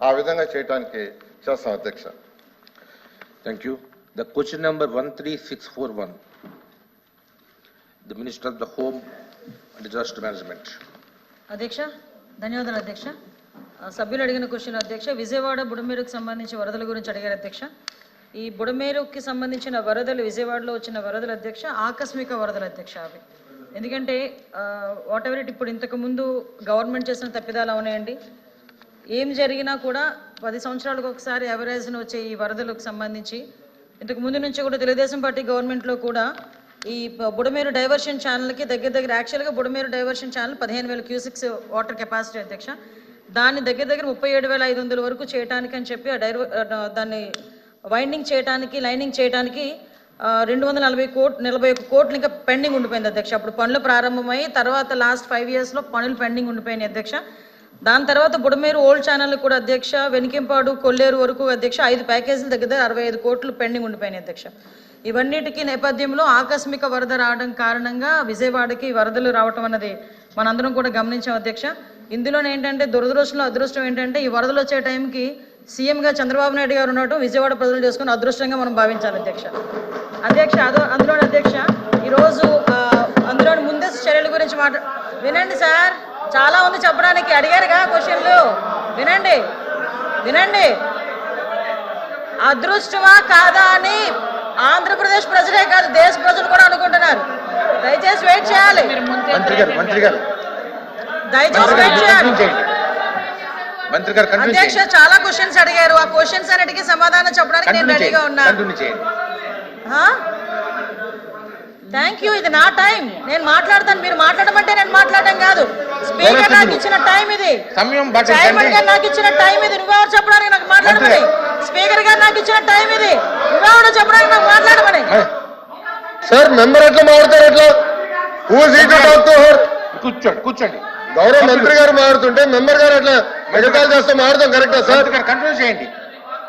ఆ విధంగా చేయడానికి చేస్తాం అధ్యక్ష Thank you. The question number 13641. The Minister of the Home and Disaster Management. అధ్యక్ష ధన్యవాదాలు అధ్యక్ష ఆ, సభ్యులు అడిగిన క్వశ్చన్ అధ్యక్ష విజయవాడ బుడమేరుకు సంబంధించి వరదల గురించి అడిగారు అధ్యక్ష ఈ బుడమేరుకి సంబంధించిన వరదలు విజయవాడలో వచ్చిన వరదలు అధ్యక్ష ఆకస్మిక వరదలు అధ్యక్ష అవి ఎందుకంటే వాట్ ఎవర్ ఇట్ ఇప్పుడు ఇంతకు ముందు గవర్నమెంట్ చేసిన తప్పిదాలు అవునాయండి ఏం జరిగినా కూడా పది సంవత్సరాలకు ఒకసారి ఎవరేజ్ను వచ్చే ఈ వరదలకు సంబంధించి ఇంతకు ముందు నుంచి కూడా తెలుగుదేశం పార్టీ గవర్నమెంట్లో కూడా ఈ బుడమేరు డైవర్షన్ ఛానల్కి దగ్గర దగ్గర యాక్చువల్గా బుడమేరు డైవర్షన్ ఛానల్ పదిహేను వేల క్యూసిక్స్ వాటర్ కెపాసిటీ అధ్యక్ష. దాన్ని దగ్గర దగ్గర ముప్పై ఏడు వేల ఐదు వందల వరకు చేయడానికి అని చెప్పి ఆ దాన్ని వైండింగ్ చేయడానికి లైనింగ్ చేయడానికి రెండు వందల నలభై కోట్ నలభై ఒక కోట్లు ఇంకా పెండింగ్ ఉండిపోయింది అధ్యక్ష. అప్పుడు పనులు ప్రారంభమై తర్వాత లాస్ట్ ఫైవ్ ఇయర్స్లో పనులు పెండింగ్ ఉండిపోయినాయి అధ్యక్ష. దాని తర్వాత బుడమేరు ఓల్డ్ ఛానల్ కూడా అధ్యక్ష వెనికింపాడు కొల్లేరు వరకు అధ్యక్ష ఐదు ప్యాకేజీల దగ్గర అరవై ఐదు కోట్లు పెండింగ్ ఉండిపోయినాయి అధ్యక్ష. ఇవన్నిటికీ నేపథ్యంలో ఆకస్మిక వరద రావడం కారణంగా విజయవాడకి వరదలు రావటం అన్నది మనందరం కూడా గమనించాం అధ్యక్ష. ఇందులో ఏంటంటే దురదృష్టంలో అదృష్టం ఏంటంటే ఈ వరదలు వచ్చే టైంకి సీఎంగా చంద్రబాబు నాయుడు గారు ఉండటం విజయవాడ ప్రజలు చేసుకుని అదృష్టంగా మనం భావించాలి అధ్యక్ష. అధ్యక్ష అదో అందులో అధ్యక్ష ఈరోజు అందులోని ముందే ముందస్తు చర్యల గురించి మాట వినండి సార్. చాలా ఉంది చెప్పడానికి అడిగారుగా క్వశ్చన్లు. వినండి. వినండి. అదృష్టమా కాదా అని ఆంధ్రప్రదేశ్ ప్రజలే కాదు దేశ ప్రజలు కూడా అనుకుంటున్నారు. దయచేసి వెయిట్ చేయాలి. మంత్రి గారు, మంత్రి గారు. దయచేసి వెయిట్ చేయాలి. Continue చేయండి. మంత్రి గారు కంటిన్యూ అధ్యక్ష. చాలా క్వశ్చన్స్ అడిగారు. ఆ క్వశ్చన్స్ అన్నిటికీ సమాధానం చెప్పడానికి నేను రెడీగా చేయండి. థ్యాంక్ యూ ఇది నా టైం నేను మాట్లాడతాను. మీరు మాట్లాడమంటే నేను మాట్లాడడం కాదు. స్పీకర్ నాకు ఇచ్చిన టైం ఇది. చైర్మన్. గారు నాకు ఇచ్చిన టైం ఇది. నువ్వెవరు చెప్పడానికి నాకు మాట్లాడమని? స్పీకర్ గారు నాకు ఇచ్చిన టైం ఇది. నువ్వెవరు చెప్పడానికి నాకు మాట్లాడమని? సార్ మెంబర్ ఎట్లా మారుతారు ఎట్లా? కూర్చోండి కూర్చోండి. గౌరవ మంత్రి గారు మారుతుంటే మెంబర్ గారు ఎట్లా మెడికల్ చేస్తే మారుతాం కరెక్టా సార్? కంటిన్యూ చేయండి.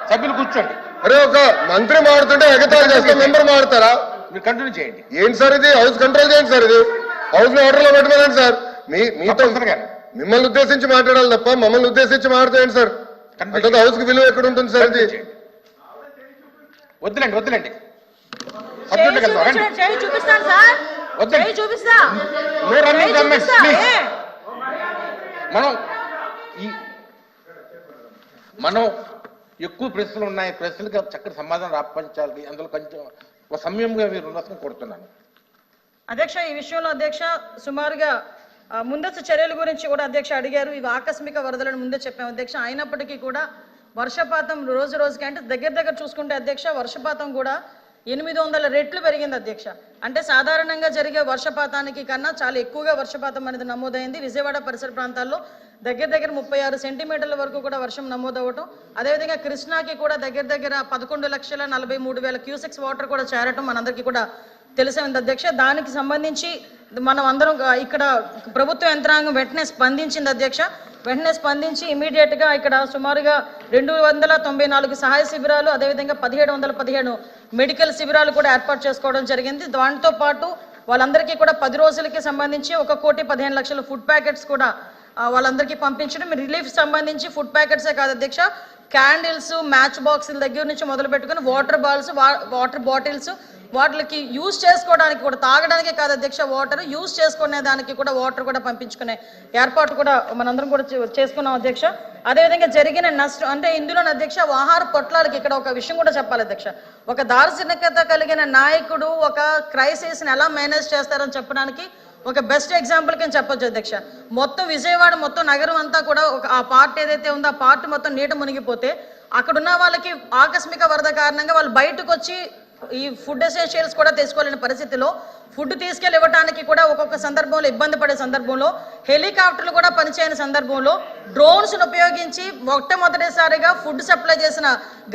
సభ్యులు కూర్చోండి. అరే ఒక మంత్రి మారుతుంటే ఎగతాళి చేస్తే మెంబర్ మారుతారా? మీరు కంటిన్యూ చేయండి. ఏంటి సార్ ఇది? హౌస్ కంట్రోల్ చేయండి సార్ ఇది. హౌస్ని ఆర్డర్లో పెట్టుకోండి సార్. మీ మీతో. మిమ్మల్ని ఉద్దేశించి మాట్లాడాలి తప్ప మమ్మల్ని ఉద్దేశించి మాట్లాడండి సార్. అట్లా హౌస్కి విలువ ఎక్కడ ఉంటుంది సార్ ఇది. వద్దులేండి వద్దులేండి? మనం మనం ఎక్కువ ప్రశ్నలు ఉన్నాయి. ప్రశ్నలకు చక్కటి సమాధానం రాపించాలి అందులో కొంచెం సమయంగా మీరు ఉండొచ్చని కోరుతున్నాను. అధ్యక్ష ఈ విషయంలో అధ్యక్ష సుమారుగా ముందస్తు చర్యల గురించి కూడా అధ్యక్ష అడిగారు. ఇవి ఆకస్మిక వరదలను ముందే చెప్పాము అధ్యక్ష అయినప్పటికీ కూడా వర్షపాతం రోజు రోజుకి అంటే దగ్గర దగ్గర చూసుకుంటే అధ్యక్ష వర్షపాతం కూడా ఎనిమిది వందల రెట్లు పెరిగింది అధ్యక్ష. అంటే సాధారణంగా జరిగే వర్షపాతానికి కన్నా చాలా ఎక్కువగా వర్షపాతం అనేది నమోదైంది. విజయవాడ పరిసర ప్రాంతాల్లో దగ్గర దగ్గర ముప్పై ఆరు సెంటీమీటర్ల వరకు కూడా వర్షం నమోదవటం అదేవిధంగా కృష్ణాకి కూడా దగ్గర దగ్గర పదకొండు లక్షల నలభై మూడు వేల క్యూసెక్స్ వాటర్ కూడా చేరటం మనందరికీ కూడా తెలిసే ఉంది అధ్యక్ష దానికి సంబంధించి మనం అందరం ఇక్కడ ప్రభుత్వ యంత్రాంగం వెంటనే స్పందించింది అధ్యక్ష. వెంటనే స్పందించి ఇమీడియట్గా ఇక్కడ సుమారుగా రెండు వందల తొంభై నాలుగు సహాయ శిబిరాలు అదేవిధంగా పదిహేడు వందల పదిహేను మెడికల్ శిబిరాలు కూడా ఏర్పాటు చేసుకోవడం జరిగింది. దాంతో పాటు వాళ్ళందరికీ కూడా పది రోజులకి సంబంధించి ఒక కోటి పదిహేను లక్షల ఫుడ్ ప్యాకెట్స్ కూడా వాళ్ళందరికీ పంపించడం. రిలీఫ్ సంబంధించి ఫుడ్ ప్యాకెట్సే కాదు అధ్యక్ష. క్యాండిల్స్ మ్యాచ్ బాక్సుల దగ్గర నుంచి మొదలు పెట్టుకుని వాటర్ బాల్స్ వాటర్ బాటిల్స్ వాటికి యూజ్ చేసుకోవడానికి కూడా తాగడానికే కాదు అధ్యక్ష వాటర్ యూజ్ చేసుకునే దానికి కూడా వాటర్ కూడా పంపించుకునే ఏర్పాటు కూడా మనందరం కూడా చేసుకున్నాం అధ్యక్ష. అదేవిధంగా జరిగిన నష్టం అంటే ఇందులో అధ్యక్ష ఆహార పొట్లాలకి ఇక్కడ ఒక విషయం కూడా చెప్పాలి అధ్యక్ష. ఒక దార్శనికత కలిగిన నాయకుడు ఒక క్రైసిస్ని ఎలా మేనేజ్ చేస్తారని చెప్పడానికి ఒక బెస్ట్ ఎగ్జాంపుల్ కింద చెప్పొచ్చు అధ్యక్ష. మొత్తం విజయవాడ మొత్తం నగరం అంతా కూడా ఒక ఆ పార్ట్ ఏదైతే ఉందో ఆ పార్ట్ మొత్తం నీట మునిగిపోతే అక్కడున్న వాళ్ళకి ఆకస్మిక వరద కారణంగా వాళ్ళు బయటకు వచ్చి ఈ ఫుడ్ ఎసెన్షియల్స్ కూడా తీసుకోలేని పరిస్థితిలో ఫుడ్ తీసుకెళ్ళి ఇవ్వడానికి కూడా ఒక్కొక్క సందర్భంలో ఇబ్బంది పడే సందర్భంలో హెలికాప్టర్లు కూడా పనిచేయని సందర్భంలో డ్రోన్స్ను ఉపయోగించి మొట్టమొదటిసారిగా ఫుడ్ సప్లై చేసిన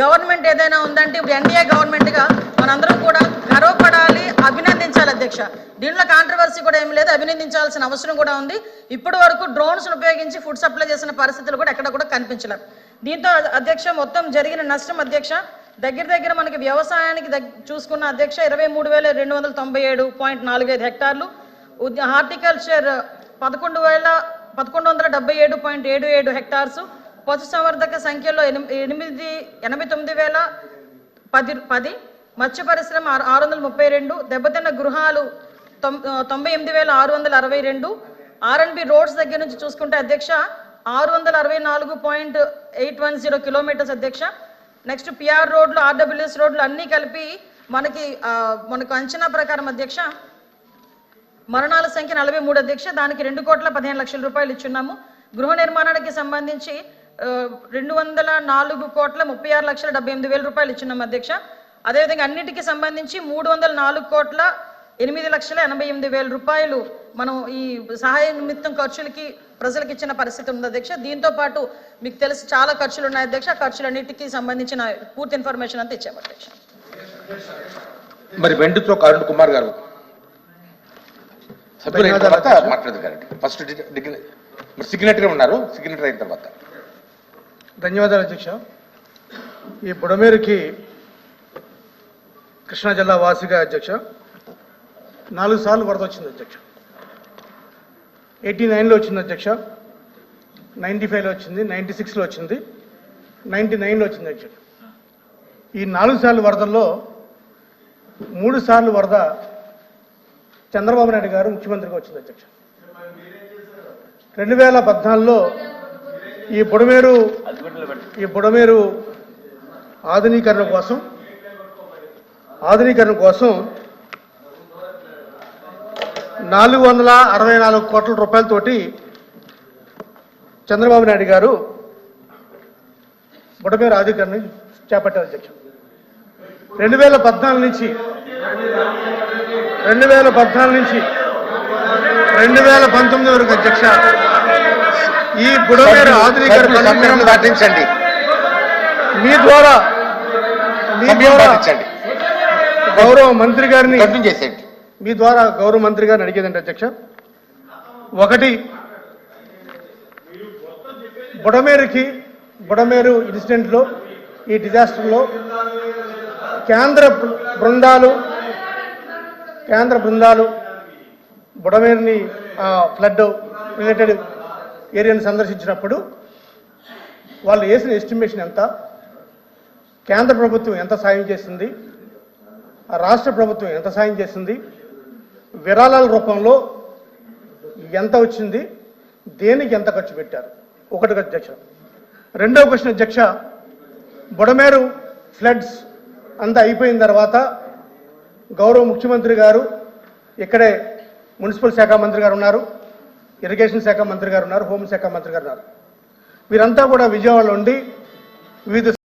గవర్నమెంట్ ఏదైనా ఉందంటే ఇప్పుడు ఎన్డీఏ గవర్నమెంట్గా మనందరం కూడా గర్వపడాలి అభినందించాలి అధ్యక్ష. దీంట్లో కాంట్రవర్సీ కూడా ఏం లేదు అభినందించాల్సిన అవసరం కూడా ఉంది. ఇప్పటి వరకు డ్రోన్స్ ఉపయోగించి ఫుడ్ సప్లై చేసిన పరిస్థితులు కూడా ఎక్కడ కూడా కనిపించలేదు. దీంతో అధ్యక్ష మొత్తం జరిగిన నష్టం అధ్యక్ష దగ్గర దగ్గర మనకి వ్యవసాయానికి చూసుకున్న అధ్యక్ష ఇరవై మూడు వేల రెండు వందల తొంభై ఏడు పాయింట్ నాలుగైదు హెక్టార్లు. హార్టికల్చర్ పదకొండు వేల పదకొండు వందల డెబ్బై ఏడు పాయింట్ ఏడు ఏడు హెక్టార్సు. పశుసంవర్ధక సంఖ్యలో ఎనిమిది ఎనిమిది ఎనభై తొమ్మిది వేల పది పది మత్స్య పరిశ్రమ ఆరు వందల ముప్పై రెండు దెబ్బతిన్న గృహాలు తొం- తొంభై ఎనిమిది వేల ఆరు వందల అరవై రెండు ఆర్ఎన్బి రోడ్స్ దగ్గర నుంచి చూసుకుంటే అధ్యక్ష ఆరు వందల అరవై నాలుగు point eight one zero kilometres అధ్యక్ష. నెక్స్ట్ పిఆర్ రోడ్లు ఆర్డబ్ల్యూఎస్ రోడ్లు అన్నీ కలిపి మనకి మనకు అంచనా ప్రకారం అధ్యక్ష మరణాల సంఖ్య నలభై మూడు అధ్యక్ష. దానికి రెండు కోట్ల పదిహేను లక్షల రూపాయలు ఇచ్చున్నాము. గృహ నిర్మాణానికి సంబంధించి రెండు వందల నాలుగు కోట్ల ముప్పై ఆరు లక్షల డెబ్బై ఎనిమిది వేల రూపాయలు ఇచ్చున్నాము అధ్యక్ష. అదేవిధంగా అన్నిటికీ సంబంధించి మూడు వందల నాలుగు కోట్ల ఎనిమిది లక్షల ఎనభై ఎనిమిది వేల రూపాయలు మనం ఈ సహాయ నిమిత్తం ఖర్చులకి ప్రజలకు ఇచ్చిన పరిస్థితి ఉంది అధ్యక్ష. దీంతో పాటు మీకు తెలిసి చాలా ఖర్చులు ఉన్నాయి అధ్యక్ష. ఖర్చులన్నిటికీ సంబంధించిన పూర్తి ఇన్ఫర్మేషన్ అంతా ఇచ్చాము అధ్యక్ష. మరి వెండితో అరుణ్ కుమార్ గారు. తర్వాత. మాట్లాడదు ఫస్ట్ మరి సిగ్నేటరీ ఉన్నారు. సిగ్నేటరీ అయిన తర్వాత. ధన్యవాదాలు అధ్యక్ష. ఈ బుడమేరుకి కృష్ణా జిల్లా వాసిగా అధ్యక్ష. నాలుగు సార్లు వరద వచ్చింది అధ్యక్ష. ఎయిటీ నైన్లో వచ్చింది అధ్యక్ష. నైంటీ ఫైవ్లో వచ్చింది నైంటీ సిక్స్లో వచ్చింది నైంటీ నైన్లో వచ్చింది అధ్యక్ష. ఈ నాలుగు సార్లు వరదల్లో మూడు సార్లు వరద చంద్రబాబు నాయుడు గారు ముఖ్యమంత్రిగా వచ్చింది అధ్యక్ష. రెండు వేల పద్నాలుగులో ఈ బుడమేరు ఈ బుడమేరు ఆధునీకరణ కోసం ఆధునీకరణ కోసం నాలుగు వందల అరవై నాలుగు కోట్ల రూపాయలతోటి చంద్రబాబు నాయుడు గారు బుడమేరు ఆధునీకరణ చేపట్టారు అధ్యక్ష. రెండు వేల పద్నాలుగు నుంచి రెండు వేల పద్నాలుగు నుంచి రెండు వేల పంతొమ్మిది వరకు అధ్యక్ష ఈ బుడమేరు ఆధునీకరణ మీ ద్వారా మీ ద్వారా గౌరవ మంత్రి గారిని చేసేయండి. మీ ద్వారా గౌరవ మంత్రి గారిని అడిగేదండి అధ్యక్ష. ఒకటి బుడమేరుకి బుడమేరు ఇన్సిడెంట్లో ఈ డిజాస్టర్లో కేంద్ర బృందాలు కేంద్ర బృందాలు బుడమేరుని ఫ్లడ్ రిలేటెడ్ ఏరియాని సందర్శించినప్పుడు వాళ్ళు వేసిన ఎస్టిమేషన్ ఎంత కేంద్ర ప్రభుత్వం ఎంత సాయం చేసింది రాష్ట్ర ప్రభుత్వం ఎంత సాయం చేసింది? విరాళాల రూపంలో ఎంత వచ్చింది? దేనికి ఎంత ఖర్చు పెట్టారు? ఒకటి అధ్యక్ష. రెండవ క్వశ్చన్ అధ్యక్ష బుడమేరు ఫ్లడ్స్ అంతా అయిపోయిన తర్వాత గౌరవ ముఖ్యమంత్రి గారు ఇక్కడే మున్సిపల్ శాఖ మంత్రి గారు ఉన్నారు ఇరిగేషన్ శాఖ మంత్రి గారు ఉన్నారు హోంశాఖ మంత్రి గారు ఉన్నారు. వీరంతా కూడా విజయవాడలో ఉండి వివిధ